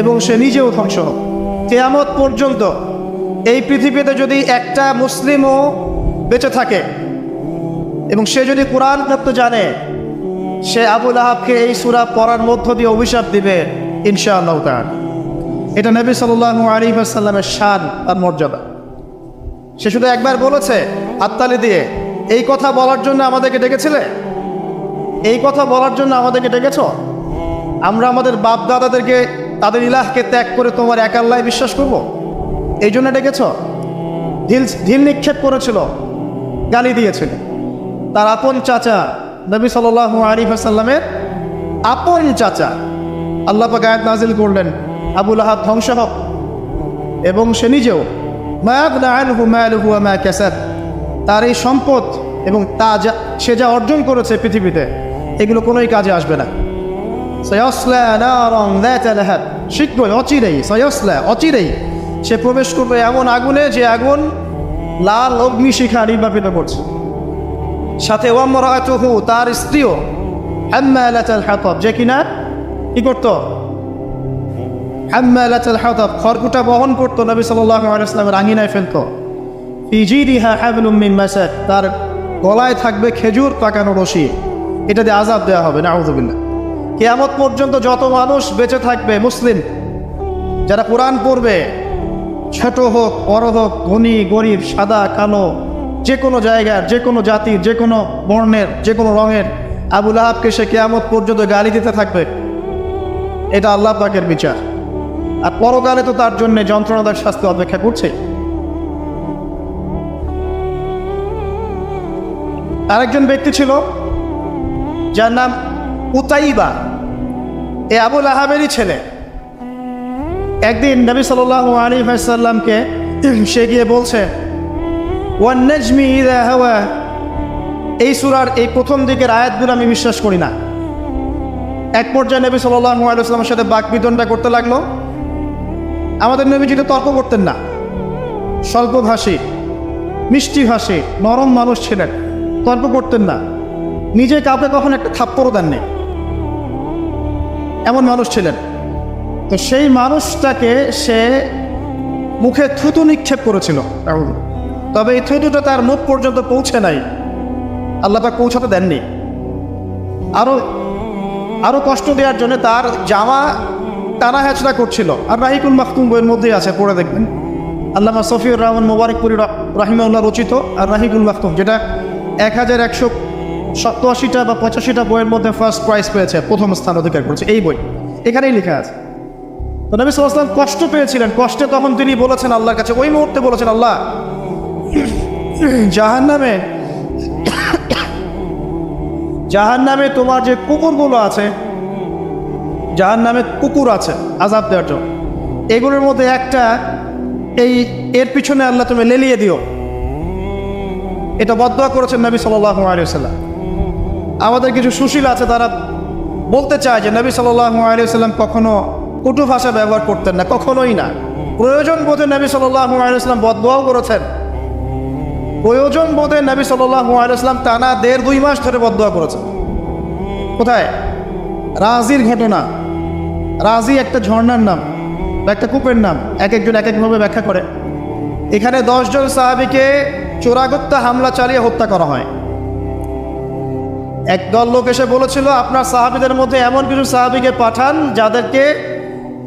এবং সে নিজেও ধ্বংস হোক। কেয়ামত পর্যন্ত এই পৃথিবীতে যদি একটা মুসলিমও বেঁচে থাকে এবং সে যদি কোরআন প্রাপ্ত জানে, সে আবুল আহাবকে এই সুরা পড়ার মধ্য দিয়ে অভিশাপ দিবে, ইনশাআল্লাহ তার এটা নবী সাল্লাহ আলী আসাল্লামের শান আর মর্যাদা। সে শুধু একবার বলেছে, হাততালি দিয়ে, এই কথা বলার জন্য আমাদেরকে ডেকেছিলে? এই কথা বলার জন্য আমাদেরকে ডেকেছ? আমরা আমাদের বাপ দাদাদেরকে তাদের ইলাহকে ত্যাগ করে তোমার এক আল্লাহ বিশ্বাস করব? এই জন্য ডেকেছ? ঢিল ঢিল নিক্ষেপ করেছিল, গালি দিয়েছিল। তার আপন চাচা নবী সাল আরিফ আসাল্লামের আপন চাচা, আল্লাহ আয়াত নাজিল করলেন আবুল আহাব ধ্বংস হক। এবং সে নিজেও তার এই সম্পদ এবং তা যা, সে যা অর্জন করেছে পৃথিবীতে, এগুলো কোনোই কাজে আসবে না। সয়সলা অচিরেই সয়সলা অচিরেই সে প্রবেশ করবে এমন আগুনে যে আগুন লাল অগ্নিশিখা নির্বাপিত করছে। সাথে ওয়ামরাতুহু, তার স্ত্রীও হাম্মালাতাল হাতাব, যে কিনা? কি করতো? খড়কুটা বহন করতো নবী সাল্লাল্লাহু ওয়াসাল্লামের আঙিনায় ফেলতো। মিন তার গলায় থাকবে খেজুর, পাকানো রশি। এটা দিয়ে আজাব দেওয়া হবে না নাউযুবিল্লাহ। কিয়ামত পর্যন্ত যত মানুষ বেঁচে থাকবে, মুসলিম, যারা কোরআন পড়বে, ছোট হোক, বড় হোক, ধনী, গরিব, সাদা, কালো, যে কোনো জায়গার, যে কোনো জাতির, যে কোনো বর্ণের, যে কোনো রঙের আবুল আহাবকে সে কেয়ামত পর্যন্ত গালি দিতে থাকবে। এটা আল্লাহ পাকের বিচার। আর পরকালে তো তার জন্য যন্ত্রণাদার শাস্তি অপেক্ষা করছে। আরেকজন ব্যক্তি ছিল, যার নাম উতাইবা, এ আবুল আহাবেরই ছেলে। একদিন নবী সাল আলী সাল্লামকে সে গিয়ে বলছে, ওয়ান নেজমি ইদা হাওয়া। এই সুরার এই প্রথম দিকের আয়াতগুলো আমি বিশ্বাস করি না। এক পর্যায়ে নবী সাল্লাহ আলাইস্লামের সাথে বাক বিতনটা করতে লাগল। আমাদের নবীজি তো তর্ক করতেন না। স্বল্পভাষী মিষ্টিভাষী নরম মানুষ ছিলেন, তর্ক করতেন না। নিজে কাউকে কখন একটা থাপ্পড়ও দেননি। এমন মানুষ ছিলেন। তো সেই মানুষটাকে সে মুখে থুতু নিক্ষেপ করেছিল। তবে এই থুতুটা তার মুখ পর্যন্ত পৌঁছে নাই। আল্লাপাক পৌঁছাতে দেননি। আরও আরও কষ্ট দেওয়ার জন্য তার জামা টানা হ্যাচড়া করছিল। আর রাহিকুল মাহতুম বইয়ের মধ্যেই আছে পড়ে দেখবেন। আল্লামা সফিউর রহমান মোবারকপুরি রাহিমাউল্লাহ রচিত আর রাহিকুল মাহতুম যেটা এক হাজার একশো সপ্তাশিটা বা পঁচাশিটা বইয়ের মধ্যে ফার্স্ট প্রাইজ পেয়েছে, প্রথম স্থান অধিকার করেছে। এই বই, এখানেই লেখা আছে। তো নবী সাল্লাম কষ্ট পেয়েছিলেন। কষ্টে তখন তিনি বলেছেন আল্লাহর কাছে, ওই মুহূর্তে বলেছেন, আল্লাহ জাহান নামে জাহান নামে তোমার যে কুকুরগুলো আছে জাহান নামে কুকুর আছে আজাব দেওয়ার জন্য। এগুলোর মধ্যে একটা, এই, এর পিছনে আল্লাহ তুমি লেলিয়ে দিও। এটা বদয়া করেছেন নবী সাল্লাহ আলিয়াল্লাম আমাদের কিছু সুশীল আছে, তারা বলতে চায় যে নবী সাল্লাহ আলিয়াল্লাম কখনো কটু ভাষা ব্যবহার করতেন না, কখনোই না। প্রয়োজন বোধে নবী সাল্লাহ আলিয়াল্লাম বদয়াও করেছেন। প্রয়োজন বোধে নবী আলিয়াল্লাম টানা দেড় দুই মাস ধরে বদয়া করেছেন। কোথায়? রাজির ঘটনা। রাজি একটা ঝর্ণার নাম বা একটা কূপের নাম, এক একজন এক একভাবে ব্যাখ্যা করে। এখানে দশজন সাহাবিকে চোরাগত্যা হামলা চালিয়ে হত্যা করা হয়। একদল লোক এসে বলেছিল, আপনার সাহাবিদের মধ্যে এমন কিছু সাহাবিকে পাঠান যাদেরকে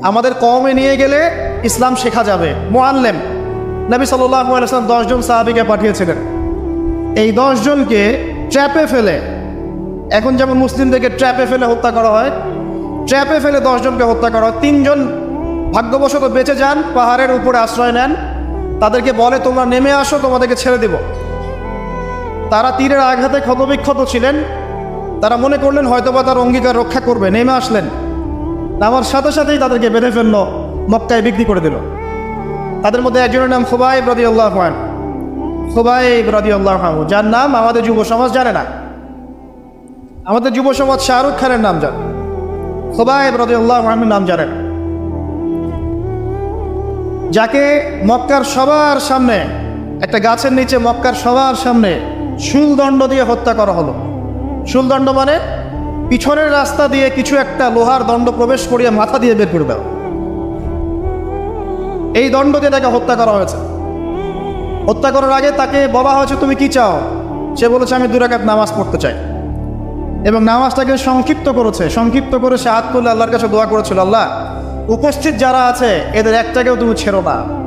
আমাদের কমে নিয়ে গেলে ইসলাম শেখা যাবে। মোয়াল্লেম নবী সাল্লাম দশজন সাহাবিকে পাঠিয়েছিলেন। এই দশজনকে ট্র্যাপে ফেলে, এখন যেমন মুসলিমদেরকে ট্র্যাপে ফেলে হত্যা করা হয়, ট্র্যাপে ফেলে দশজনকে হত্যা করা হয়। তিনজন ভাগ্যবশত বেঁচে যান, পাহাড়ের উপরে আশ্রয় নেন। তাদেরকে বলে, তোমরা নেমে আসো, তোমাদেরকে ছেড়ে দেব। তারা তীরের আঘাতে ক্ষতবিক্ষত ছিলেন। তারা মনে করলেন হয়তোবা তার অঙ্গীকার রক্ষা করবে, নেমে আসলেন। নামার সাথে সাথেই তাদেরকে বেঁধে ফেলল, মক্কায় বিক্রি করে দিল। তাদের মধ্যে একজনের নাম খুবাইব রদি আল্লাহ খান খুবাইব রদি আল্লাহ যার নাম আমাদের যুব সমাজ জানে না। আমাদের যুব সমাজ শাহরুখ খানের নাম জানে। খুবাইব রদি আল্লাহ নাম জানেন যাকে মক্কার সবার সামনে, একটা গাছের নিচে মক্কার সবার সামনে, শুলদণ্ড দিয়ে হত্যা করা হলো। শুলদণ্ড মানে? পিছনের রাস্তা দিয়ে কিছু একটা লোহার দণ্ড প্রবেশ করিয়ে মাথা দিয়ে বের করে দেওয়া এই দণ্ড দিয়ে তাকে হত্যা করা হয়েছে। হত্যা করার আগে তাকে বলা হয়েছে, তুমি কি চাও? সে বলেছে, আমি দুরাকাত নামাজ পড়তে চাই। এবং নামাজটাকে সংক্ষিপ্ত করেছে। সংক্ষিপ্ত করে সে হাত করলে আল্লাহর কাছে দোয়া করেছিল, আল্লাহ, উপস্থিত যারা আছে, এদের একটাকেও তুমি ছেড়ো না।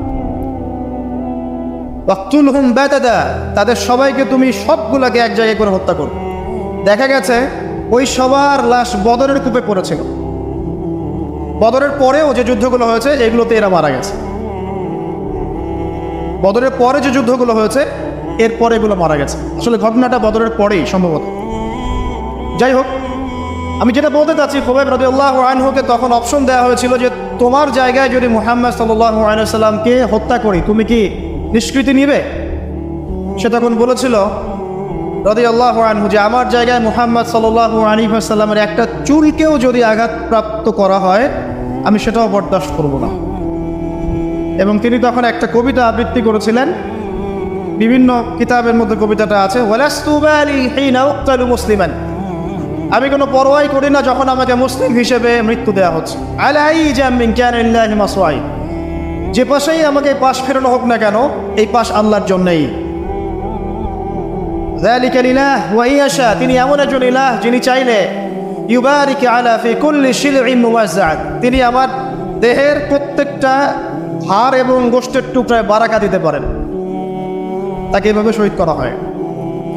ওয়াক্তুল হুম বেতাদা, তাদের সবাইকে তুমি সবগুলাকে এক জায়গায় করে হত্যা করো। দেখা গেছে, ওই সবার লাশ বদরের কূপে পড়েছিল। বদরের পরেও যে যুদ্ধগুলো হয়েছে, এগুলোতে এরা মারা গেছে। বদরের পরে যে যুদ্ধগুলো হয়েছে, এরপরে এগুলো মারা গেছে। আসলে ঘটনাটা বদরের পরেই সম্ভবত। যাই হোক, আমি যেটা বলতে চাচ্ছি, খোবাইব রাজি আল্লাহ আনহুকে তখন অপশন দেওয়া হয়েছিল যে, তোমার জায়গায় যদি মুহাম্মদ সাল্লাহ আলাইসাল্লামকে হত্যা করি, তুমি কি নিষ্কৃতি নিবে? সে তখন বলেছিল রদি আল্লাহ আনহু, যে আমার জায়গায় মুহাম্মদ সাল্লাহ আলিহাসাল্লামের একটা চুলকেও যদি আঘাতপ্রাপ্ত করা হয়, আমি সেটাও বরদাস্ত করব না। এবং তিনি তখন একটা কবিতা আবৃত্তি করেছিলেন। বিভিন্ন কিতাবের মধ্যে কবিতাটা আছে মুসলিমান। আমি কোনো পরোয়াই করি না যখন আমাকে মুসলিম হিসেবে মৃত্যু দেওয়া হচ্ছে। যে পাশেই আমাকে পাশ ফেরানো হোক না কেন, এই পাশ আল্লাহর জন্যই। তিনি এমন একজন ইলাহ যিনি চাইলে তিনি আমার দেহের প্রত্যেকটা এবং গোষ্ঠের টুকরায় বারাকা দিতে পারেন। তাকে এভাবে শহীদ করা হয়।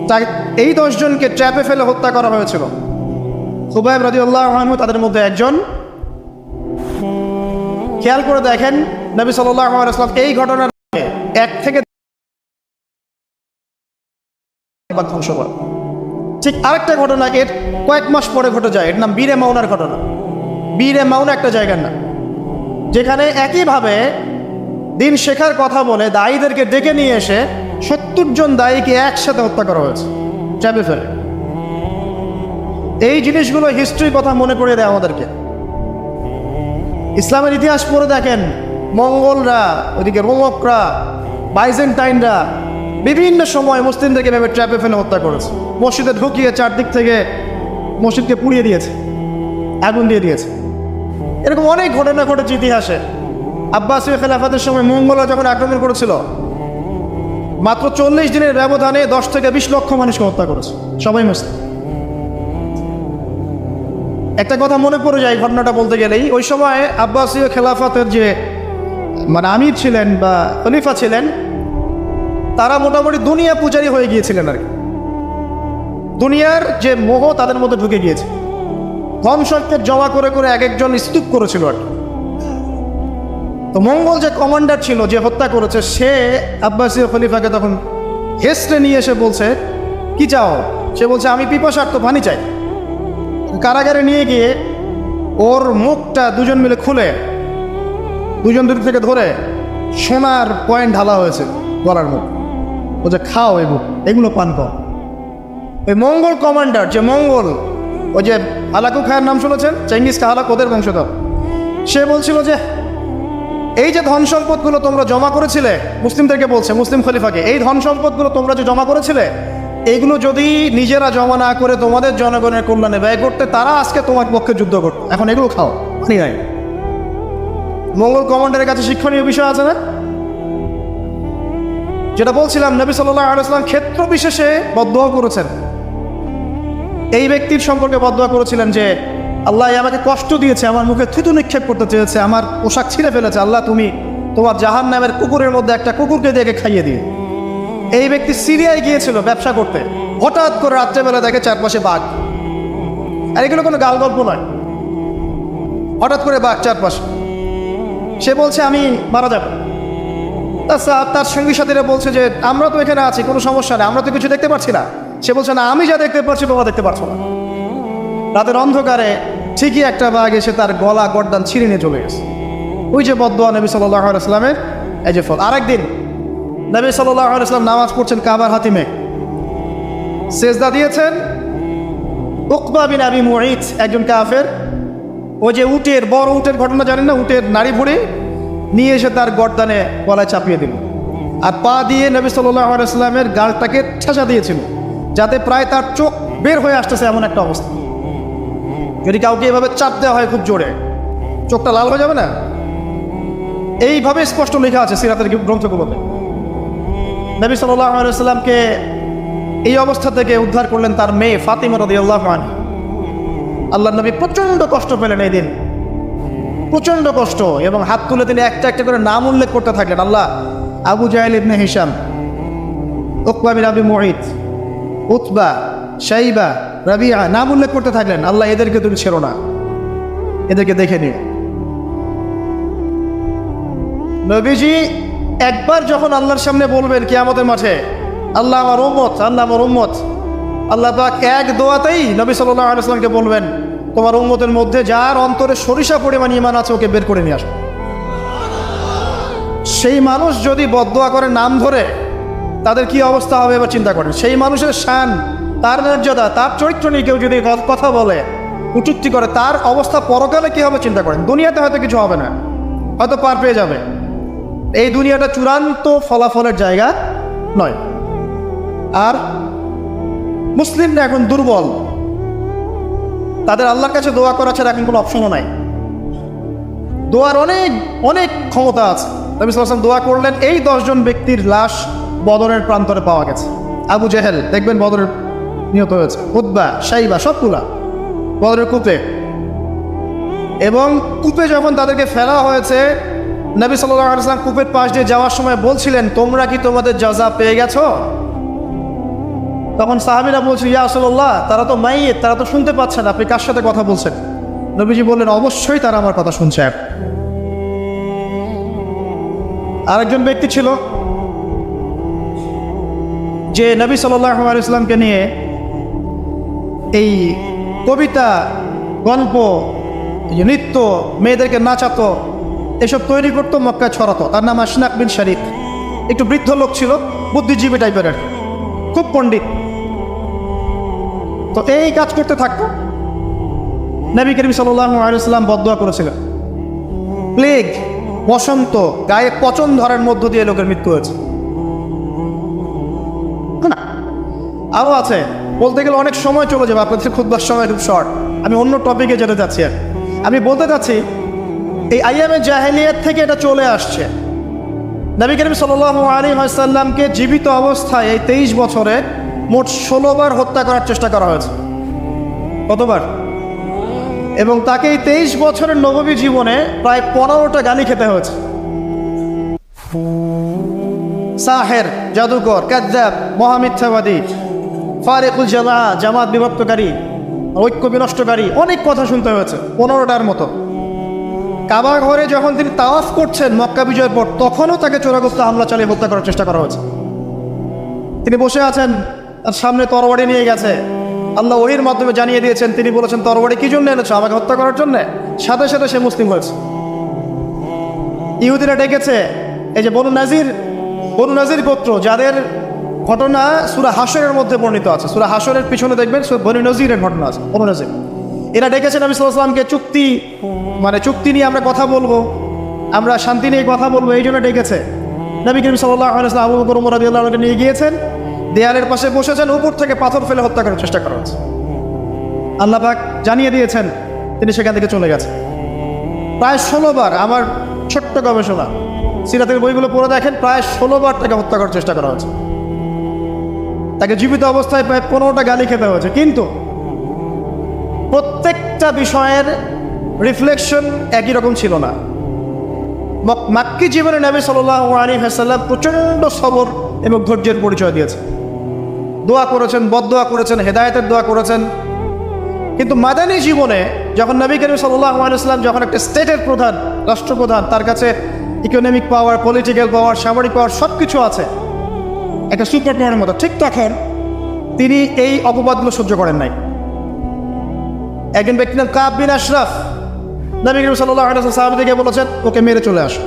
তাই এই দশজনকে ট্র্যাপে ফেলে হত্যা করা হয়েছিল। খুবাইব রাজিউল্লাহ তাদের মধ্যে একজন। খেয়াল করে দেখেন, নবী সাল্লাহ এই ঘটনার এক থেকে একবার ধ্বংস করে। ঠিক আরেকটা ঘটনা এর কয়েক মাস পরে ঘটে যায়। এর নাম বীরে মাউনার ঘটনা। বীরে মাউনা একটা জায়গার নাম। যেখানে একইভাবে দিন শেখার কথা বলে দায়ীদেরকে ডেকে নিয়ে এসে সত্তর জন দায়ীকে একসাথে হত্যা করা হয়েছে চাপে ফেলে। এই জিনিসগুলো হিস্ট্রির কথা মনে করিয়ে দেয় আমাদেরকে। ইসলামের ইতিহাস পড়ে দেখেন, মঙ্গলরা ওইদিকে রোমকরা, বাইজেন্টাইনরা বিভিন্ন সময় মুসলিমদেরকে ভেবে ট্র্যাপে ফেলে হত্যা করেছে। মসজিদে ঢুকিয়ে চারদিক থেকে মসজিদকে পুড়িয়ে দিয়েছে, আগুন দিয়ে দিয়েছে। এরকম অনেক ঘটনা ঘটেছে ইতিহাসে। আব্বাসীয় খেলাফাতের সময় মঙ্গলরা যখন আক্রমণ করেছিল, মাত্র চল্লিশ দিনের ব্যবধানে দশ থেকে বিশ লক্ষ মানুষকে হত্যা করেছে, সবাই মুসলিম। একটা কথা মনে পড়ে যায় ঘটনাটা বলতে গেলেই, ওই সময় আব্বাসীয় খেলাফতের যে মানে আমির ছিলেন বা খলিফা ছিলেন তারা মোটামুটি দুনিয়া পূজারী হয়ে গিয়েছিলেন আর কি। দুনিয়ার যে মোহ তাদের মধ্যে ঢুকে গিয়েছে। ধন সম্পদ জমা করে করে এক একজন স্তূপ করেছিল আর তো মঙ্গল যে কমান্ডার ছিল, যে হত্যা করেছে, সে আব্বাসীয় খলিফাকে তখন হেসড়ে নিয়ে এসে বলছে, কি চাও? সে বলছে, আমি পিপাসার তো পানি চাই। কারাগারে নিয়ে গিয়ে ওর মুখটা দুজন মিলে খুলে, দুজন দূর থেকে ধরে সোনার পয়েন্ট ঢালা হয়েছে গলার মুখ ও যে খাও এগুলো এগুলো পান কর। ওই মঙ্গল কমান্ডার যে মঙ্গল ওই যে আলাকু খায়ের নাম শুনেছেন? খা হালাক ওদের বংশধর? সে বলছিল যে, এই যে ধন সম্পদগুলো তোমরা জমা করেছিলে, মুসলিমদেরকে বলছে, মুসলিম খলিফাকে, এই ধন সম্পদগুলো তোমরা যে জমা করেছিলে এইগুলো যদি নিজেরা জমা না করে তোমাদের জনগণের কল্যাণে ব্যয় করতে, তারা আজকে তোমার পক্ষে যুদ্ধ করতো। এখন এগুলো খাও নাই। মঙ্গল কমান্ডারের কাছে শিক্ষণীয় বিষয় আছে না? যেটা বলছিলাম, নবী সাল্লাহ আলাইসলাম ক্ষেত্র বিশেষে বদোয়া করেছেন। এই ব্যক্তির সম্পর্কে বদোয়া করেছিলেন যে, আল্লাহ আমাকে কষ্ট দিয়েছে, আমার মুখে থুতু নিক্ষেপ করতে চেয়েছে, আমার পোশাক ছিঁড়ে ফেলেছে, আল্লাহ তুমি তোমার জাহান নামের কুকুরের মধ্যে একটা কুকুরকে দিয়ে খাইয়ে দিয়ে এই ব্যক্তি সিরিয়ায় গিয়েছিল ব্যবসা করতে। হঠাৎ করে রাত্রেবেলা দেখে চারপাশে বাঘ। আর এগুলো কোনো গাল গল্প নয়। হঠাৎ করে বাঘ চারপাশে। সে বলছে, আমি মারা যাব। তার সঙ্গী সাথীরা বলছে যে, আমরা তো এখানে আছি, কোনো সমস্যা নেই, আমরা তো কিছু দেখতে পাচ্ছি না। সে বলছে, না, আমি যা দেখতে পাচ্ছি তোমরা দেখতে পারছ না। রাতের অন্ধকারে ঠিকই একটা বাঘ এসে তার গলা গর্দান ছিঁড়ে নিয়ে চলে গেছে। ওই যে বদোয়া নবী সাল্লামের এই যে ফল। আরেকদিন নবী সাল্লাম নামাজ পড়ছেন কাবার হাতিমে। সেজদা দিয়েছেন উকবা বিন আবি মুঈদ একজন কাফের। ওই যে উটের, বড় উটের ঘটনা জানেন না? উটের নারী ভুড়ি নিয়ে এসে তার গর্দানে গলায় চাপিয়ে দিল। আর পা দিয়ে নবী আলাইস্লামের গালটাকে ঠেসা দিয়েছিল, যাতে প্রায় তার চোখ বের হয়ে আসতেছে এমন একটা অবস্থা। যদি কাউকে এভাবে চাপ দেওয়া হয় খুব জোরে, চোখটা লাল হয়ে যাবে না? এইভাবে স্পষ্ট লেখা আছে সিরাতের গ্রন্থগুলোতে। নবী আলাইসাল্লামকে এই অবস্থা থেকে উদ্ধার করলেন তার মেয়ে ফাতিমা রদি আল্লাহ আল্লাহ নবী প্রচণ্ড কষ্ট পেলেন এই দিন। প্রচণ্ড কষ্ট এবং হাত তুলে তিনি একটা একটা করে নাম উল্লেখ করতে থাকলেন। আল্লাহ, আবু জাহেল ইবনে হিসাম উকবা বিন আবি মুহিত উতবা, শাইবা, রাবিয়া, নাম উল্লেখ করতে থাকলেন। আল্লাহ, এদেরকে তুমি ছেড়ো না। এদেরকে দেখে নিও। নবীজি একবার যখন আল্লাহর সামনে বলবেন কিয়ামতের মাঠে, আল্লাহ আমার উম্মত, আল্লাহ আমার উম্মত আল্লাহ এক দোয়াতেই নবী সাল্লাহ আলাইসলামকে বলবেন, তোমার উম্মতের মধ্যে যার অন্তরে সরিষা পরিমাণ ইমান আছে, ওকে বের করে নিয়ে আসো। সেই মানুষ যদি বদোয়া করে নাম ধরে, তাদের কি অবস্থা হবে এবার চিন্তা করেন। সেই মানুষের শান, তার মর্যাদা, তার চরিত্র নিয়ে কেউ যদি কথা বলে উটুক্তি করে, তার অবস্থা পরকালে কি হবে চিন্তা করেন। দুনিয়াতে হয়তো কিছু হবে না, হয়তো পার পেয়ে যাবে। এই দুনিয়াটা চূড়ান্ত ফলাফলের জায়গা নয়। আর মুসলিমরা এখন দুর্বল। তাদের আল্লাহর কাছে দোয়া করা ছাড়া এখন কোনো অপশনও নাই। দোয়ার অনেক অনেক ক্ষমতা আছে। নবী সাল্লাম দোয়া করলেন, এই দশজন ব্যক্তির লাশ বদরের প্রান্তরে পাওয়া গেছে। আবু জেহেল, দেখবেন বদরের নিহত হয়েছে। উদ্বা সাইবা, সবগুলা বদরের কূপে। এবং কূপে যখন তাদেরকে ফেলা হয়েছে, নবী সাল্লাম কূপের পাশ দিয়ে যাওয়ার সময় বলছিলেন, তোমরা কি তোমাদের যাজা পেয়ে গেছো? তখন সাহাবিরা বলছে, ইয়া আসল্লাহ তারা তো মাইয়ে তারা তো শুনতে পাচ্ছে না। আপনি কার সাথে কথা বলছেন? নবীজি বললেন, অবশ্যই তারা আমার কথা শুনছে। এক আরেকজন ব্যক্তি ছিল, যে নবী সাল্লাহ ইসলামকে নিয়ে এই কবিতা, গল্প নৃত্য, মেয়েদেরকে নাচাতো, এসব তৈরি করতো, মক্কায় ছড়াতো। তার নাম আশনাক বিন শরীফ একটু বৃদ্ধ লোক ছিল, বুদ্ধিজীবী টাইপের খুব পণ্ডিত। তো এই কাজ করতে থাকতো নবী করিম সাল্লাহ আলিয়াল্লাম বদোয়া প্লেগ, বসন্ত, গায়ে পচন ধরার মধ্য দিয়ে লোকের মৃত্যু হয়েছে। না আরও আছে। বলতে গেলে অনেক সময় চলে যাবে, আপনাদের খুদবার সময় খুব শর্ট আমি অন্য টপিকে যেতে যাচ্ছি আর আমি বলতে চাচ্ছি, এই আইএমএ জাহেলিয়াত থেকে এটা চলে আসছে। নবী করিম সাল্লাহ আলী আসাল্লামকে জীবিত অবস্থায় এই তেইশ বছরে মোট ষোলোবার হত্যা করার চেষ্টা করা হয়েছে। কতবার? এবং তাকে এই তেইশ বছরের নবমী জীবনে প্রায় পনেরোটা গালি খেতে হয়েছে। সাহের, জাদুকর কাদ্দাব মহামিথ্যাবাদী, ফারেকুল জামা, জামাত বিভক্তকারী, ঐক্য বিনষ্টকারী, অনেক কথা শুনতে হয়েছে, পনেরোটার মতো। কাবা ঘরে যখন তিনি তাওয়াফ করছেন মক্কা বিজয়ের পর, তখনও তাকে চোরাগ্রস্ত হামলা চালিয়ে হত্যা করার চেষ্টা করা হয়েছে। তিনি বসে আছেন তার সামনে তরবারি নিয়ে গেছে। আল্লাহ ওহির মাধ্যমে জানিয়ে দিয়েছেন, তিনি বলেছেন, তরবারি কি জন্য এনেছো? আমাকে হত্যা করার জন্য? সাথে সাথে সে মুসলিম হয়েছে। ইহুদিরা ডেকেছে, এই যে বনু নাজির বনু নাজির গোত্র, যাদের ঘটনা সুরা হাসরের মধ্যে বর্ণিত আছে। সুরা হাসরের পিছনে দেখবেন বনু নজিরের ঘটনা আছে, বনু নাজির। এরা ডেকেছেন আমি সাল্লামকে চুক্তি মানে চুক্তি নিয়ে আমরা কথা বলব, আমরা শান্তি নিয়ে কথা বলব এই জন্য ডেকেছে। নবী করিম সাল্লাহ আবু বকর রাদিয়াল্লাহু নিয়ে গিয়েছেন। দেয়ালের পাশে বসেছেন উপর থেকে পাথর ফেলে হত্যা করার চেষ্টা করা হচ্ছে। আল্লাহ পাক জানিয়ে দিয়েছেন, তিনি সেখান থেকে চলে গেছেন। প্রায় ষোলোবার আমার ছোট্ট গবেষণা, সিরাতের বইগুলো পড়ে দেখেন, প্রায় ষোলোবার তাকে হত্যা করার চেষ্টা করা হয়েছে তাকে জীবিত অবস্থায় প্রায় পনেরোটা গালি খেতে হয়েছে। কিন্তু প্রত্যেকটা বিষয়ের রিফ্লেকশন একই রকম ছিল না। মাক্কি জীবনে নবী সাল্লাহ আলী হাসাল্লাম প্রচণ্ড সবর এবং ধৈর্যের পরিচয় দিয়েছে দোয়া করেছেন বদোয়া করেছেন, হেদায়তের দোয়া করেছেন। কিন্তু মাদানী জীবনে যখন নবী করিম আলাইসলাম যখন একটা স্টেটের প্রধান, রাষ্ট্রপ্রধান, তার কাছে ইকোনমিক পাওয়ার পলিটিক্যাল পাওয়ার সামরিক পাওয়ার সব কিছু আছে, একটা সুপার পাওয়ারের মতো, ঠিক তখন তিনি এই অপবাদগুলো সহ্য করেন নাই। একজন ব্যক্তি নাম কাব বিন আশরাফ, নবী করিম আলাইসলাম সাহাবিদিকে বলেছেন, ওকে মেরে চলে আসো।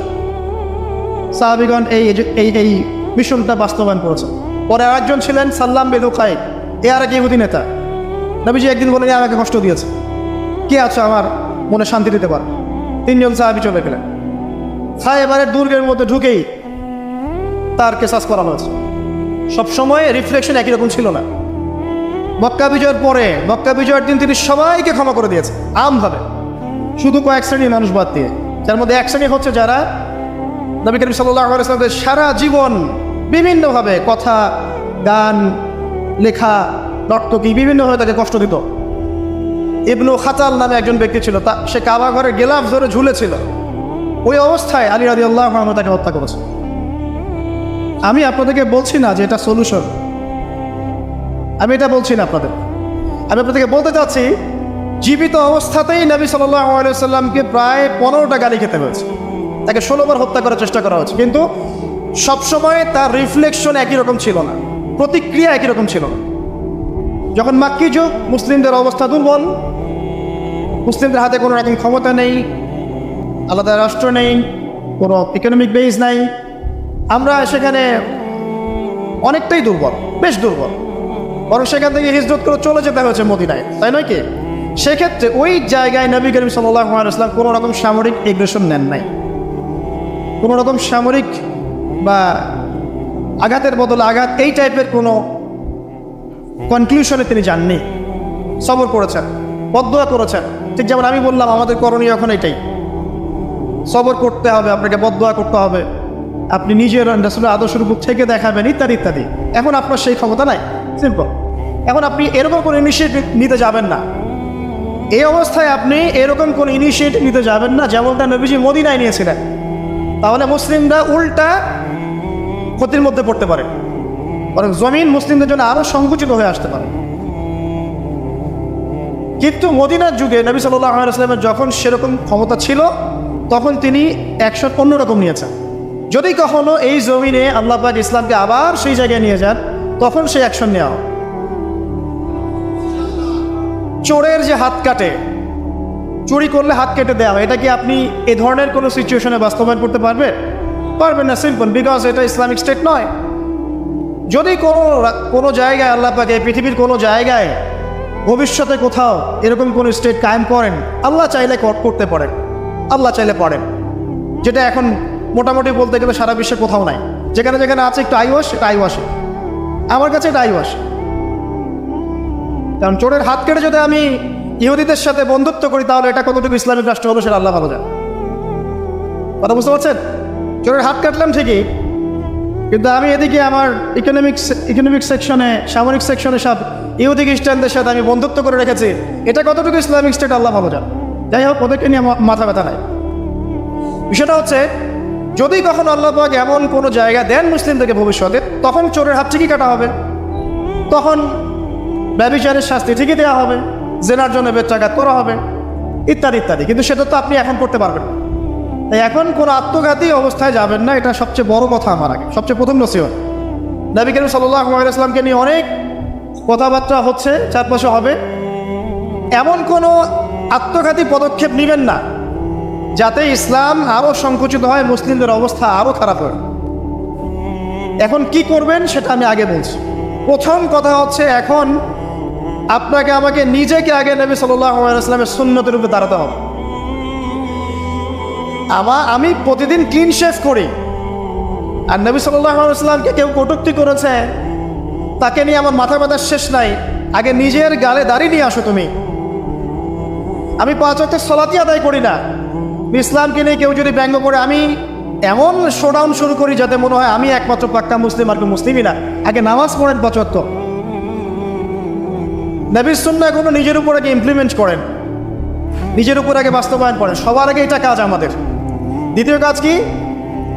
সাহাবিগণ এই এই এই মিশনটা বাস্তবায়ন করেছে পরে আরেকজন ছিলেন সাল্লাম বেদুকাই এ আর এক ইহুদি নেতা। নবীজি একদিন বলেন আমাকে কষ্ট দিয়েছে। কে আছে আমার মনে শান্তি দিতে পারে? তিনজন সাহাবি চলে গেলেন। এবারে দুর্গের মধ্যে ঢুকেই তার কেসাস করা হয়েছে। সবসময় রিফ্লেকশন একই রকম ছিল না। মক্কা বিজয়ের পরে, মক্কা বিজয়ের দিন তিনি সবাইকে ক্ষমা করে দিয়েছে, আমভাবে। শুধু কয়েক শ্রেণির মানুষ বাদ দিয়ে। যার মধ্যে এক শ্রেণি হচ্ছে যারা নবী করিম সাল্লামের সারা জীবন বিভিন্নভাবে কথা, গান, লেখা, নর্তকী বিভিন্নভাবে তাকে কষ্ট দিত। ইবনু খাতাল নামে একজন ব্যক্তি ছিল, তা সে কাবা ঘরে গেলাফ ধরে ঝুলেছিল। ওই অবস্থায় আলী রাজি আল্লাহ তাকে হত্যা করেছে। আমি আপনাদেরকে বলছি না যে এটা সলিউশন আমি এটা বলছি না আপনাদের। আমি আপনাদেরকে বলতে চাচ্ছি, জীবিত অবস্থাতেই নবী সাল্লামকে প্রায় পনেরোটা গালি খেতে হয়েছে। তাকে ষোলোবার হত্যা করার চেষ্টা করা হয়েছে। কিন্তু সবসময় তার রিফ্লেকশন একই রকম ছিল না, প্রতিক্রিয়া একই রকম ছিল না। যখন মাক্কি যুগ, মুসলিমদের অবস্থা দুর্বল, মুসলিমদের হাতে কোনো রকম ক্ষমতা নেই, আলাদা রাষ্ট্র নেই, কোনো ইকোনমিক বেস নাই, আমরা সেখানে অনেকটাই দুর্বল, বেশ দুর্বল। বরং সেখান থেকে হিজরত করে চলে যেতে হয়েছে মদিনায়, তাই নয় কি? সেক্ষেত্রে ওই জায়গায় নবী করিম সাল্লাম কোনো রকম সামরিক এগ্রেশন নেন নাই। কোনো রকম সামরিক বা আঘাতের বদলে আঘাত এই টাইপের কোনো কনক্লুশনে তিনি যাননি। সবর করেছেন বদয়া করেছেন। ঠিক যেমন আমি বললাম, আমাদের করণীয় এখন এটাই। সবর করতে হবে, আপনাকে বদয়া করতে হবে। আপনি নিজের রাসুলের আদর্শের উপর থেকে দেখাবেন, ইত্যাদি ইত্যাদি। এখন আপনার সেই ক্ষমতা নাই। সিম্পল এখন আপনি এরকম কোনো ইনিশিয়েটিভ নিতে যাবেন না। এই অবস্থায় আপনি এরকম কোনো ইনিশিয়েটিভ নিতে যাবেন না, যেমনটা নবীজি মদিনায় নিয়েছিলেন। তাহলে মুসলিমরা উল্টা ক্ষতির মধ্যে পড়তে পারে। বরং জমিন মুসলিমদের জন্য আরও সংকুচিত হয়ে আসতে পারে। কিন্তু মদিনার যুগে নবী সাল্লাহ যখন সেরকম ক্ষমতা ছিল, তখন তিনি অ্যাকশন অন্যরকম নিয়েছেন। যদি কখনো এই জমিনে আল্লাহ ইসলামকে আবার সেই জায়গায় নিয়ে যান, তখন সেই অ্যাকশন নেওয়া। চোরের যে হাত কাটে, চুরি করলে হাত কেটে দেওয়া, এটা কি আপনি এ ধরনের কোনো সিচুয়েশনে বাস্তবায়ন করতে পারবেন? পারবেন না সিম্পল বিকজ এটা ইসলামিক স্টেট নয়। যদি কোনো কোনো জায়গায় আল্লাহ পাকে পৃথিবীর কোনো জায়গায় ভবিষ্যতে কোথাও এরকম কোনো স্টেট কায়েম করেন, আল্লাহ চাইলে করতে পারেন। আল্লাহ চাইলে পারেন। যেটা এখন মোটামুটি বলতে গেলে সারা বিশ্বে কোথাও নাই। যেখানে যেখানে আছে একটু আইওয়াস সেটা আইওয়াসে আমার কাছে এটা আইওয়াস কারণ চোরের হাত কেটে যদি আমি ইহুদিদের সাথে বন্ধুত্ব করি, তাহলে এটা কতটুকু ইসলামিক রাষ্ট্র হলো সেটা আল্লাহ ভালো যায় কথা বুঝতে পারছেন? চোরের হাত কাটলাম ঠিকই, কিন্তু আমি এদিকে আমার ইকোনমিক্স ইকোনমিক সেকশনে সামরিক সেকশনে সব ইহুদি খ্রিস্টানদের সাথে আমি বন্ধুত্ব করে রেখেছি। এটা কতটুকু ইসলামিক স্টেট আল্লাহ ভালো যান যাই হোক, ওদেরকে নিয়ে মাথা ব্যথা নাই। বিষয়টা হচ্ছে, যদি কখনো আল্লাহ পাক এমন কোনো জায়গা দেন মুসলিমদেরকে ভবিষ্যতে, তখন চোরের হাত ঠিকই কাটা হবে। তখন ব্যবচারের শাস্তি ঠিকই দেওয়া হবে। জেনার জন্য বেত্রাঘাত করা হবে। ইত্যাদি ইত্যাদি। কিন্তু সেটা তো আপনি এখন করতে পারবেন না। তাই এখন কোনো আত্মঘাতী অবস্থায় যাবেন না, এটা সবচেয়ে বড় কথা আমার আগে, সবচেয়ে প্রথম নসিহত। নবী করিম সাল্লাহ আলাইসলামকে নিয়ে অনেক কথাবার্তা হচ্ছে, চারপাশে হবে। এমন কোনো আত্মঘাতী পদক্ষেপ নেবেন না, যাতে ইসলাম আরও সংকুচিত হয়, মুসলিমদের অবস্থা আরও খারাপ হয়। এখন কি করবেন সেটা আমি আগে বলছি। প্রথম কথা হচ্ছে এখন আপনাকে আমাকে নিজেকে আগে নবী সাল্লামের সুন্নতের উপরে দাঁড়াতে হবে। আমার আমি প্রতিদিন ক্লিন শেভ করি। আর নবী সাল্লামকে কেউ কটুক্তি করেছে, তাকে নিয়ে আমার মাথা ব্যথার শেষ নাই। আগে নিজের গালে দাঁড়িয়ে নিয়ে আসো তুমি। আমি পাঁচ অক্ট সলাতি আদায় করি না। ইসলামকে নিয়ে কেউ যদি ব্যঙ্গ করে, আমি এমন শোডাউন শুরু করি যাতে মনে হয় আমি একমাত্র পাক্কা মুসলিম আর মুসলিমই না। আগে নামাজ পড়েন পাঁচ অক্ট নবীর সুন্না কোনো নিজের উপর আগে ইমপ্লিমেন্ট করেন। নিজের উপর আগে বাস্তবায়ন করেন। সবার আগে এটা কাজ আমাদের। দ্বিতীয় কাজ কি?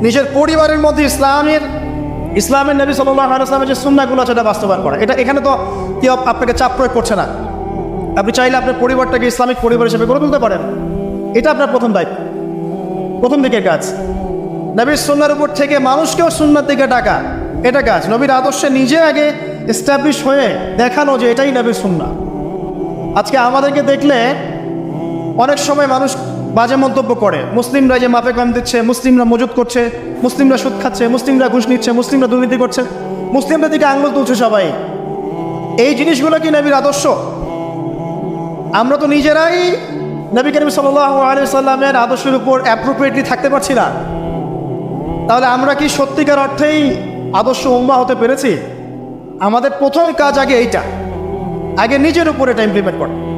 নিজের পরিবারের মধ্যে ইসলামের ইসলামের নবী সাল্লামের যে সুন্নাগুলো আছে এটা বাস্তবায়ন করা। এটা এখানে তো কেউ আপনাকে চাপ প্রয়োগ করছে না। আপনি চাইলে আপনার পরিবারটাকে ইসলামিক পরিবার হিসেবে গড়ে তুলতে পারেন। এটা আপনার প্রথম দায়িত্ব। প্রথম দিকের কাজ। নবীর সুন্নার উপর থেকে মানুষকেও সুন্নার দিকে ডাকা, এটা কাজ। নবীর আদর্শে নিজে আগে এস্টাবলিশ হয়ে দেখানো যে এটাই নবীর সুন্না আজকে আমাদেরকে দেখলে অনেক সময় মানুষ বাজে মন্তব্য করে। মুসলিমরা যে মাপে কম দিচ্ছে, মুসলিমরা মজুত করছে, মুসলিমরা সুদ খাচ্ছে, মুসলিমরা ঘুষ নিচ্ছে, মুসলিমরা দুর্নীতি করছে, মুসলিমদের দিকে আঙুল তুলছে সবাই। এই জিনিসগুলো কি নবীর আদর্শ? আমরা তো নিজেরাই নবী করিম সাল্লামের আদর্শের উপর অ্যাপ্রোপ্রিয়েটলি থাকতে পারছি না। তাহলে আমরা কি সত্যিকার অর্থেই আদর্শ উম্মা হতে পেরেছি? আমাদের প্রথম কাজ আগে এইটা। আগে নিজের উপর এটা ইমপ্লিমেন্ট করা।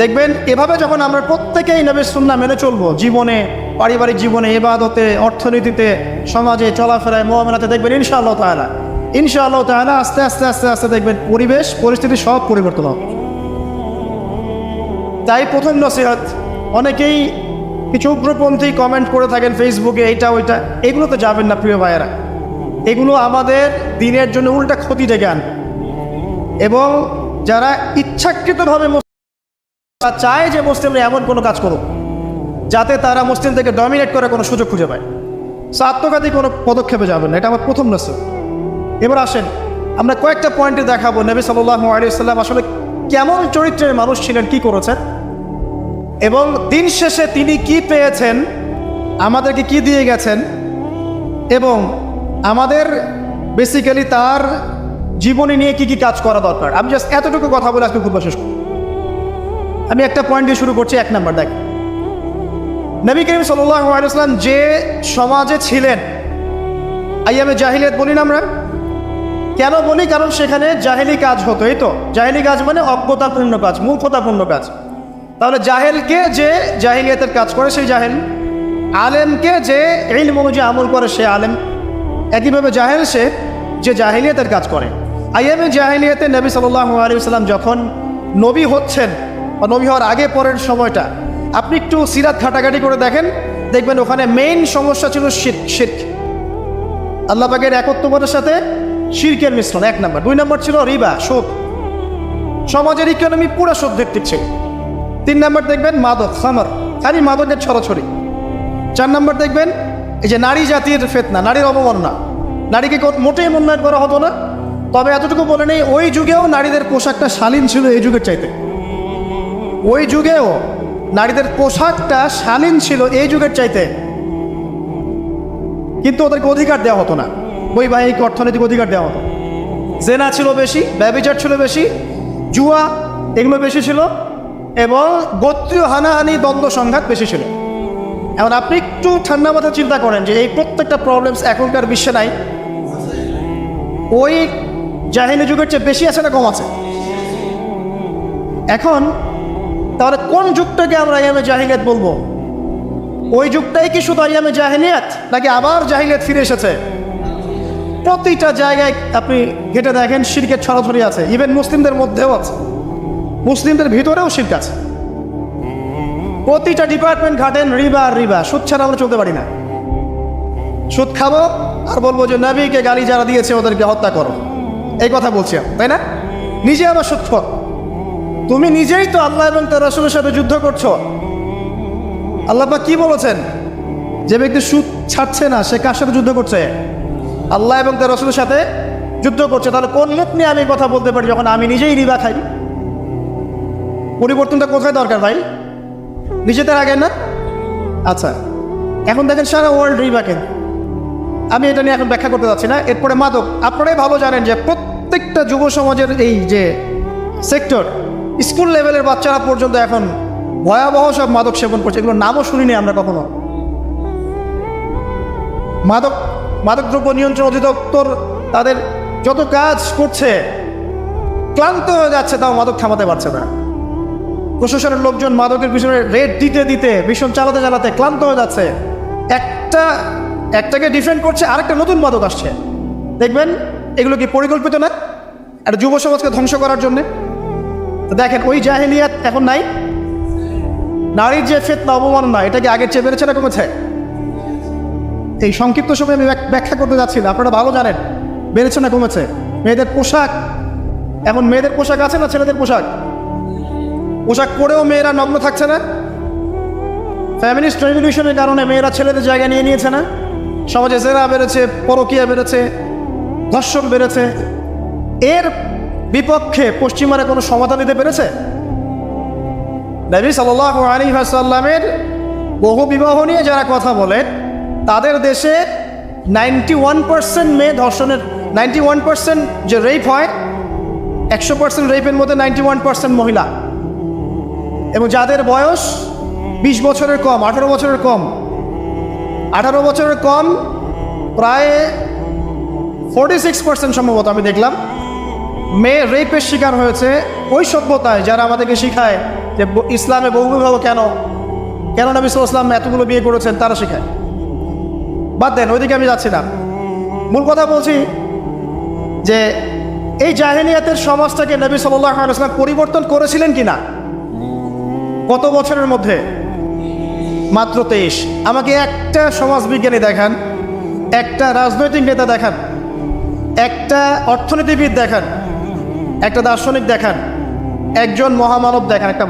দেখবেন, এভাবে যখন আমরা প্রত্যেকেই নবীর সুন্না মেনে চলবো, জীবনে, পারিবারিক জীবনে এবাদতে অর্থনীতিতে, সমাজে, চলাফেরায় মোহামেলাতে দেখবেন ইনশাআল্লাহ তাহলা ইনশাআল্লাহ তাহলা আস্তে আস্তে আস্তে আস্তে দেখবেন পরিবেশ, পরিস্থিতি সব পরিবর্তন হবে। তাই প্রথম নসিহত, অনেকেই কিছু উগ্রপন্থী কমেন্ট করে থাকেন ফেসবুকে এইটা, ওইটা এগুলো তো যাবেন না প্রিয় ভাইয়েরা। এগুলো আমাদের দিনের জন্য উল্টা ক্ষতি ডেকে আনবে। এবং যারা ইচ্ছাকৃতভাবে মুসলিম চায় যে মুসলিমরা এমন কোনো কাজ করুক, যাতে তারা মুসলিমদেরকে ডমিনেট করার কোনো সুযোগ খুঁজে পায়। সো আত্মঘাতী কোনো পদক্ষেপে যাবেন না, এটা আমার প্রথম নসিহত এবার আসেন, আমরা কয়েকটা পয়েন্টে দেখাবো নবী সাল্লাহ আলিয়াল্লাম আসলে কেমন চরিত্রের মানুষ ছিলেন, কি করেছেন, এবং দিন শেষে তিনি কি পেয়েছেন, আমাদেরকে কি দিয়ে গেছেন, এবং আমাদের বেসিক্যালি তার জীবনে নিয়ে কি কি কাজ করা দরকার। আমি জাস্ট এতটুকু কথা বলে আজকে খুব শেষ করব। আমি একটা পয়েন্ট দিয়ে শুরু করছি, এক নাম্বার দেখ। নবী করিম সাল্লাম যে সমাজে ছিলেন, আইয়ামে জাহিলিয়াত বলি না আমরা? কেন বলি? কারণ সেখানে জাহেলি কাজ হতো, এই তো। জাহেলি কাজ মানে অজ্ঞতাপূর্ণ কাজ, মূর্খতাপূর্ণ কাজ। তাহলে জাহেলকে যে জাহিলিয়াতের কাজ করে, সেই জাহেল। আলেমকে যে ইলম অনুযায়ী আমল করে, সে আলেম। একইভাবে জাহেল সে যে জাহিলিয়াতের কাজ করে। আইএমএ জাহিলিয়াতে নবী সাল্লাহ আলিয়াল্লাম যখন নবী হচ্ছেন বা নবী হওয়ার আগে পরের সময়টা। আপনি একটু সিরাত ঘাটাঘাটি করে দেখেন, দেখবেন ওখানে মেইন সমস্যা ছিল শির্ক শির্ক আল্লাহ পাকের একত্ববোধের সাথে শিরকের মিশ্রণ, এক নম্বর। দুই নম্বর ছিল রিবা, সুদ। সমাজের ইকোনমি পুরো সুদ ভিত্তিক ছিল। তিন নম্বর দেখবেন মাদক, খামার, খালি মাদকের ছড়াছড়ি। চার নম্বর দেখবেন এই যে নারী জাতির ফেতনা, নারীর অবমাননা। নারীকে মোটেই মূল্যায়ন করা হতো না। তবে এতটুকু বলে নেই, ওই যুগেও নারীদের পোশাকটা শালীন ছিল এই যুগের চাইতে। ওই যুগেও নারীদের পোশাকটা শালীন ছিল এই যুগের চাইতে। কিন্তু ওদেরকে অধিকার দেওয়া হতো না। বৈবাহিক অর্থনৈতিক অধিকার দেওয়া হতো। জেনা ছিল বেশি ব্যবচার ছিল বেশি, জুয়া এগুলো বেশি ছিল এবং গোত্রীয় হানাহানি, দ্বন্দ্ব, সংঘাত বেশি ছিল। এখন আপনি একটু ঠান্ডা মাথা চিন্তা করেন যে এই প্রত্যেকটা প্রবলেমস এখনকার বিশ্বে নাই। ওই জাহিনী যুগের চেয়ে বেশি আছে না কম আছে? এখন তাহলে কোন যুগটাকে আমরা ইয়ামে জাহিলিয়াত বলব? ওই যুগটাই কি শুধু আইয়ামে জাহিলিয়াত, নাকি আবার জাহিলিয়াত ফিরে এসেছে? প্রতিটা জায়গায় আপনি ঘেটে দেখেন শিরকের ছড়াছড়ি আছে ইভেন মুসলিমদের মধ্যেও আছে। মুসলিমদের ভিতরেও শির্ক আছে। প্রতিটা ডিপার্টমেন্ট ঘাটেন রিবা আর রিবা, সুদ ছাড়া আমরা চলতে পারি না। সুদ খাব আর বলব যে, নবীকে গালি যারা দিয়েছে ওদেরকে হত্যা করো। এই কথা বলছি তাই না? নিজে আবার সুদ। তুমি নিজেই তো আল্লাহ এবং তার রসুলের সাথে যুদ্ধ করছ। আল্লাহ পাক কি বলেছেন? যে ব্যক্তি সুদ ছাড়ছে না, সে কার সাথে যুদ্ধ করছে? আল্লাহ এবং তার রসুলের সাথে যুদ্ধ করছে। তাহলে কোন মুখ নিয়ে আমি কথা বলতে পারি যখন আমি নিজেই রিবা খাই? পরিবর্তনটা কোথায় দরকার ভাই? নিজেদের আগে না? আচ্ছা এখন দেখেন সারা ওয়ার্ল্ড রিবা কেন? আমি এটা নিয়ে এখন ব্যাখ্যা করতে যাচ্ছি না। এরপরে মাদক, আপনারাই ভালো জানেন যে প্রত্যেকটা যুব সমাজের এই যে সেক্টর স্কুল লেভেলের বাচ্চারা পর্যন্ত এখন ভয়াবহ সব মাদক সেবন করছে। এগুলোর নামও শুনিনি আমরা কখনো। মাদক মাদকদ্রব্য নিয়ন্ত্রণ অধিদপ্তর তাদের যত কাজ করছে, ক্লান্ত হয়ে যাচ্ছে, তাও মাদক থামাতে পারছে না। প্রশাসনের লোকজন মাদকের পিছনে রেড দিতে দিতে, ভীষণ চালাতে চালাতে ক্লান্ত হয়ে যাচ্ছে। একটা, একটাকে ডিফেন্ড করছে, আরেকটা নতুন মাদক আসছে। দেখবেন, এগুলো কি পরিকল্পিত না? একটা যুব সমাজকে ধ্বংস করার জন্যে? তো দেখেন, ওই জাহেলিয়াত এখন নাই। নারীর যে ফেতনা অবমাননা এটা কি আগের চেয়ে বেড়েছে না কমেছে? এই সংক্ষিপ্ত সময় আমি ব্যাখ্যা করতে যাচ্ছি না, আপনারা ভালো জানেন, বেড়েছে না কমেছে? মেয়েদের পোশাক, এখন মেয়েদের পোশাক আছে না ছেলেদের পোশাক? পোশাক পরেও মেয়েরা নগ্ন থাকছে না? ফ্যামিলিস্ট রেভলিউশনের কারণে মেয়েরা ছেলেদের জায়গা নিয়ে নিয়েছে না? সমাজে জেরা বেড়েছে, পরকিয়া বেড়েছে, ধর্ষণ বেড়েছে। এর বিপক্ষে পশ্চিমারা কোনো সমাধান দিতে পেরেছে? নবী সাল আলী সাল্লামের বহু বিবাহ নিয়ে যারা কথা বলেন, তাদের দেশে নাইনটি ওয়ান পার্সেন্ট মেয়ে ধর্ষণের নাইনটি ওয়ান পার্সেন্ট যে রেপ হয়, একশো পার্সেন্ট রেপের মধ্যে নাইনটি ওয়ান পার্সেন্ট মহিলা। এবং যাদের বয়স বিশ বছরের কম, আঠারো বছরের কম, আঠারো বছরের কম, প্রায় ফোর্টি সিক্স পার্সেন্ট সম্ভবত আমি দেখলাম। মেয়ে রেপের শিকার হয়েছে ওই সভ্যতায় যারা আমাদেরকে শিখায় যে ইসলামে বহুবিবাহ কেন? কেন নবী সাল্লাম এতগুলো বিয়ে করেছেন তারা শেখায়। বাদ দেন, ওইদিকে আমি যাচ্ছি না। মূল কথা বলছি যে এই জাহেনিয়াতের সমাজটাকে নবী সাল্লাম পরিবর্তন করেছিলেন কি না কত বছরের মধ্যে? মাত্র তেইশ। আমাকে একটা সমাজবিজ্ঞানী দেখান, একটা রাজনৈতিক নেতা দেখান, একটা অর্থনীতিবিদ দেখান একটা দার্শনিক দেখান, একজন মহামানব দেখান, একটা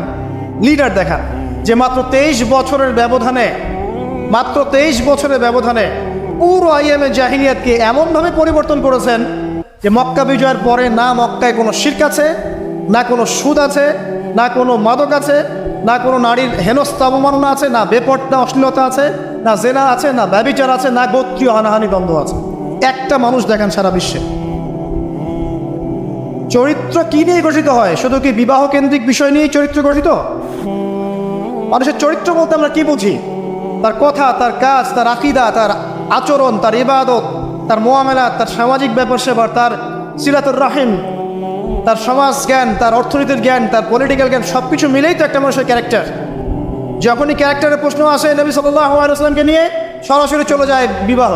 লিডার দেখান, যে মাত্র তেইশ বছরের ব্যবধানে, মাত্র তেইশ বছরের ব্যবধানে পুরো আইএমএ জাহিনিয়াতকে এমনভাবে পরিবর্তন করেছেন যে মক্কা বিজয়ের পরে না মক্কায় কোনো শির্ক আছে, না কোনো সুদ আছে, না কোনো মাদক আছে, না কোনো নারীর হেনস্থ অবমাননা আছে, না বেপর্দা অশ্লীলতা আছে, না জেনা আছে, না ব্যবিচার আছে, না গোত্রীয় হানাহানি দ্বন্দ্ব আছে। একটা মানুষ দেখেন সারা বিশ্বে। চরিত্র কি নিয়ে গঠিত হয়? শুধু কি বিবাহ কেন্দ্রিক বিষয় নিয়েই চরিত্র গঠিত? মানুষের চরিত্র বলতে আমরা কি বুঝি? তার কথা, তার কাজ, তার আকিদা, তার আচরণ, তার ইবাদত, তার মোয়ামেলা তার সামাজিক ব্যাপার সেবার তার সিরাতুর রাহিম, তার সমাজ জ্ঞান তার অর্থনীতির জ্ঞান, তার পলিটিক্যাল জ্ঞান সব কিছু মিলেই তো একটা মানুষের ক্যারেক্টার যখনই ক্যারেক্টারের প্রশ্ন আসে, নবী সাল্লাহ আলাইসলামকে নিয়ে সরাসরি চলে যায় বিবাহ।